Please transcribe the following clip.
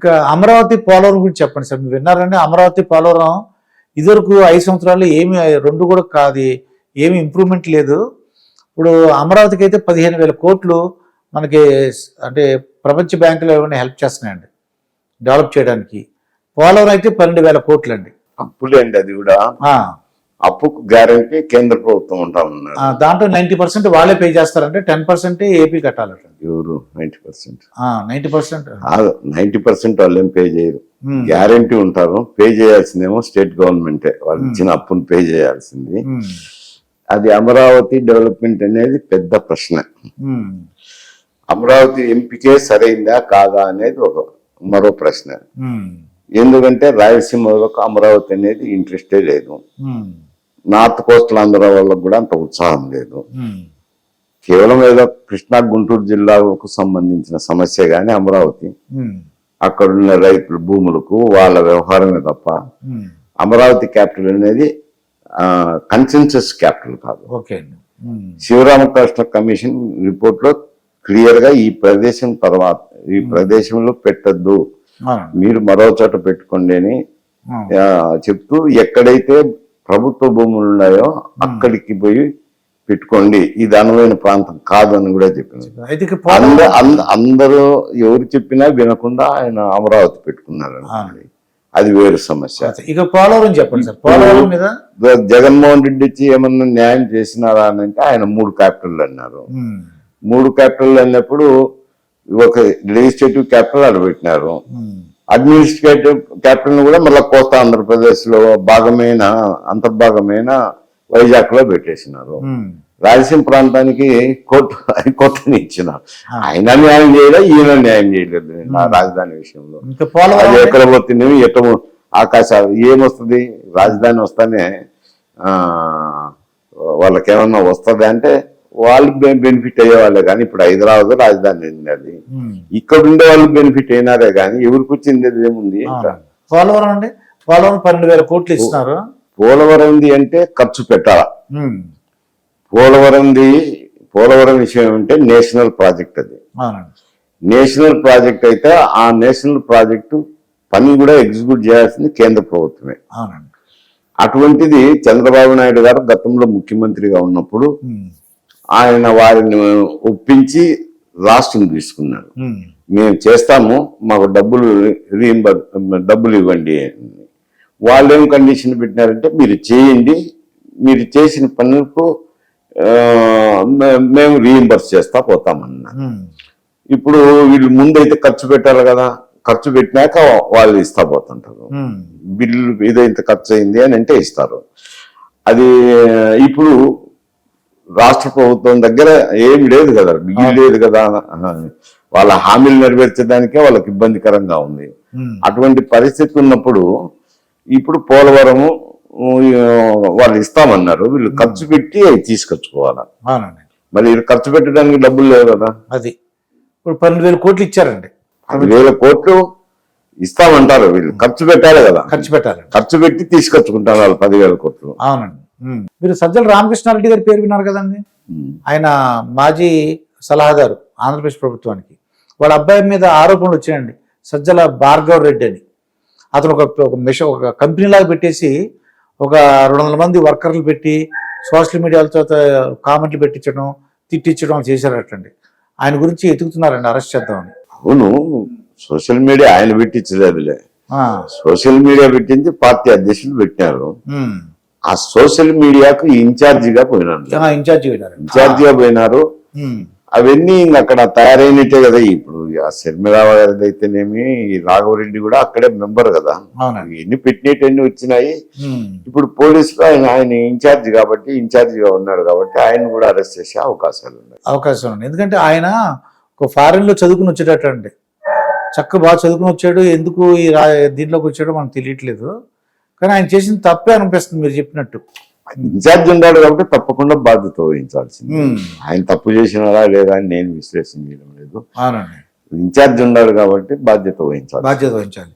ఇక అమరావతి పోలవరం గురించి చెప్పండి సార్. మీరు విన్నారంటే అమరావతి పోలవరం ఇదివరకు ఐదు సంవత్సరాలు ఏమి రెండు కూడా కాదు ఏమి ఇంప్రూవ్మెంట్ లేదు. ఇప్పుడు అమరావతికి అయితే పదిహేను వేల కోట్లు మనకి అంటే ప్రపంచ బ్యాంకులో ఏమైనా హెల్ప్ చేస్తున్నాయండి డెవలప్ చేయడానికి. పోలవరం అయితే పన్నెండు వేల కోట్లు అండి అప్పులేండి అది కూడా. అప్పుకు గ్యారంటీ కేంద్ర ప్రభుత్వం ఉంటా ఉన్నారు దాంట్లో నైంటీ పర్సెంట్ వాళ్ళే పే చేస్తారంటే టెన్ పర్సెంట్ ఏపీ కట్టాలట. ఎవరు? Ninety percent. Ninety percent. Ninety percent వాళ్ళు ఏం పే చేయరు. గ్యారంటీ ఉంటారు. పే చేయాల్సిందేమో స్టేట్ గవర్నమెంటే. వాళ్ళు ఇచ్చిన అప్పును పే చేయాల్సింది. అది అమరావతి డెవలప్మెంట్ అనేది పెద్ద ప్రశ్న. అమరావతి ఎంపికే సరైందా కాదా అనేది ఒక మరో ప్రశ్న. ఎందుకంటే రాయలసీమలకు అమరావతి అనేది ఇంట్రెస్టే లేదు. నార్త్ కోస్టల్ ఆంధ్ర వాళ్ళకు కూడా అంత ఉత్సాహం లేదు. కేవలం ఏదో కృష్ణా గుంటూరు జిల్లాకు సంబంధించిన సమస్య గాని అమరావతి. అక్కడున్న రైతుల భూములకు వాళ్ళ వ్యవహారమే తప్ప అమరావతి క్యాపిటల్ అనేది కన్సెన్సస్ క్యాపిటల్ కాదు. శివరామకృష్ణ కమిషన్ రిపోర్ట్లో క్లియర్గా ఈ ప్రదేశం తర్వాత ఈ ప్రదేశంలో పెట్టద్దు. మీరు మరో చోట పెట్టుకోండి అని చెప్తూ ఎక్కడైతే ప్రభుత్వ భూములు ఉన్నాయో అక్కడికి పోయి పెట్టుకోండి. ఇది అనువైన ప్రాంతం కాదు అని కూడా చెప్పింది అందరూ ఎవరు చెప్పినా వినకుండా ఆయన అమరావతి పెట్టుకున్నారు. అది వేరు సమస్య. ఇక పోలవరం చెప్పండి సార్. పోలవరం మీద? జగన్మోహన్ రెడ్డి వచ్చి ఏమన్నా న్యాయం చేసినారా అని అంటే ఆయన మూడు క్యాపిటల్ అన్నారు. మూడు క్యాపిటల్ అన్నప్పుడు ఒక legislative capital um, administrative capital కూడా మళ్ళీ కోస్తా ఆంధ్రప్రదేశ్లో భాగమైన అంతర్భాగమైన వైజాగ్లో పెట్టేసినారు రాయలసీమ ప్రాంతానికి కోర్టు హైకోర్టుని ఇచ్చినారు. ఆయన న్యాయం చేయలేదు ఈయన న్యాయం చేయలేదు. రాజధాని విషయంలో. అది ఎక్కడ పోతున్నాయి ఎట్ట ఆకాశాలు ఏమొస్తుంది? రాజధాని వస్తానే ఆ వాళ్ళకి ఏమన్నా వస్తుంది అంటే వాళ్ళు బెనిఫిట్ అయ్యేవాళ్ళే కానీ ఇప్పుడు హైదరాబాద్ రాజధాని అది. ఇక్కడ ఉండే వాళ్ళు బెనిఫిట్ అయినారే కానీ ఎవరికి వచ్చింది ఏముంది. పోలవరం అండి? పోలవరం పన్నెండు వేల కోట్లు ఇస్తున్నారు. పోలవరంది అంటే ఖర్చు పెట్టాల? పోలవరంది పోలవరం విషయం అంటే నేషనల్ ప్రాజెక్ట్ అది. నేషనల్ ప్రాజెక్ట్ అయితే ఆ నేషనల్ ప్రాజెక్టు పని కూడా ఎగ్జిక్యూట్ చేయాల్సింది కేంద్ర ప్రభుత్వమే. అటువంటిది చంద్రబాబు నాయుడు గారు గతంలో ముఖ్యమంత్రిగా ఉన్నప్పుడు ఆయన వారిని ఒప్పించి రాష్ట్రం తీసుకున్నారు ఉమ్, మేము చేస్తాము మాకు డబ్బులు రీఎంబర్ డబ్బులు ఇవ్వండి. వాళ్ళు ఏం కండిషన్ పెట్టినారంటే మీరు చేయండి మీరు చేసిన పనులకు మేము రీఎంబర్స్ చేస్తా పోతామన్నారు. ఉమ్, ఇప్పుడు వీళ్ళు ముందైతే ఖర్చు పెట్టాలి కదా ఖర్చు పెట్టినాక వాళ్ళు ఇస్తా పోతుంటారు. బిల్లు ఏదో ఇంత ఖర్చు అయింది అని అంటే ఇస్తారు. అది ఇప్పుడు రాష్ట్ర ప్రభుత్వం దగ్గర ఏమి లేదు కదా బిల్లు లేదు కదా వాళ్ళ హామీలు నెరవేర్చడానికే వాళ్ళకి ఇబ్బందికరంగా ఉంది. అటువంటి పరిస్థితి ఉన్నప్పుడు ఇప్పుడు పోలవరము వాళ్ళు ఇస్తామన్నారు. వీళ్ళు ఖర్చు పెట్టి అవి తీసుకొచ్చుకోవాలి? మరి వీళ్ళు ఖర్చు పెట్టడానికి డబ్బులు లేవు కదా? అది. ఇప్పుడు పన్నెండు వేల కోట్లు ఇచ్చారండి. పదివేల కోట్లు ఇస్తామంటారు వీళ్ళు. ఖర్చు పెట్టాలి కదా? ఖర్చు పెట్టారండి ఖర్చు పెట్టి తీసుకొచ్చుకుంటారు వాళ్ళు పదివేల కోట్లు. అవునండి. మీరు సజ్జల రామకృష్ణారెడ్డి గారి పేరు విన్నారు కదండి. ఆయన మాజీ సలహాదారు ఆంధ్రప్రదేశ్ ప్రభుత్వానికి. వాళ్ళ అబ్బాయి మీద ఆరోపణలు వచ్చాయండి సజ్జల భార్గవ్ రెడ్డి అని. అతను ఒక ఒక మిషన్ ఒక కంపెనీ లాగా పెట్టేసి ఒక రెండు వందల మంది వర్కర్లు పెట్టి సోషల్ మీడియాలతో కామెంట్లు పెట్టించడం తిట్టించడం చేశారటండి. ఆయన గురించి ఎతుకుతున్నారండి అరెస్ట్ చేద్దామని. అవును. సోషల్ మీడియా ఆయన పెట్టించలేదులే. సోషల్ మీడియా పెట్టించి పార్టీ అధ్యక్షులు పెట్టినారు ఉమ్. ఆ సోషల్ మీడియాకు ఇన్ఛార్జిగా పోయినారు. ఇన్ఛార్జిగా పోయినారు. అవన్నీ ఇంక అక్కడ తయారైనట్టే కదా ఇప్పుడు ఆ శర్మిలారావు గారిది అయితేనేమి రాఘవరెడ్డి కూడా అక్కడే మెంబర్ కదా. ఎన్ని పెట్టినట్టు వచ్చినాయి. ఉమ్, ఇప్పుడు పోలీసులు ఆయన ఆయన ఇన్ఛార్జ్ కాబట్టి ఇన్ఛార్జిగా ఉన్నాడు కాబట్టి ఆయన కూడా అరెస్ట్ చేసే అవకాశాలు ఉన్నాయి. అవకాశం ఉంది ఎందుకంటే ఆయన ఒక ఫారెన్లో చదువుకుని వచ్చేటట్టండి చక్క బాగా చదువుకుని వచ్చాడు. ఎందుకు ఈ దీంట్లోకి వచ్చాడో మనకు తెలియట్లేదు. కానీ ఆయన చేసిన తప్పే అనిపిస్తుంది మీరు చెప్పినట్టు. ఇన్ఛార్జ్ ఉన్నాడు కాబట్టి తప్పకుండా బాధ్యత వహించాల్సింది. ఆయన తప్పు చేసినారా లేదా అని నేను విశ్లేషణ చేయడం లేదు. ఇన్ఛార్జ్ ఉన్నాడు కాబట్టి బాధ్యత వహించాలి బాధ్యత వహించాలి.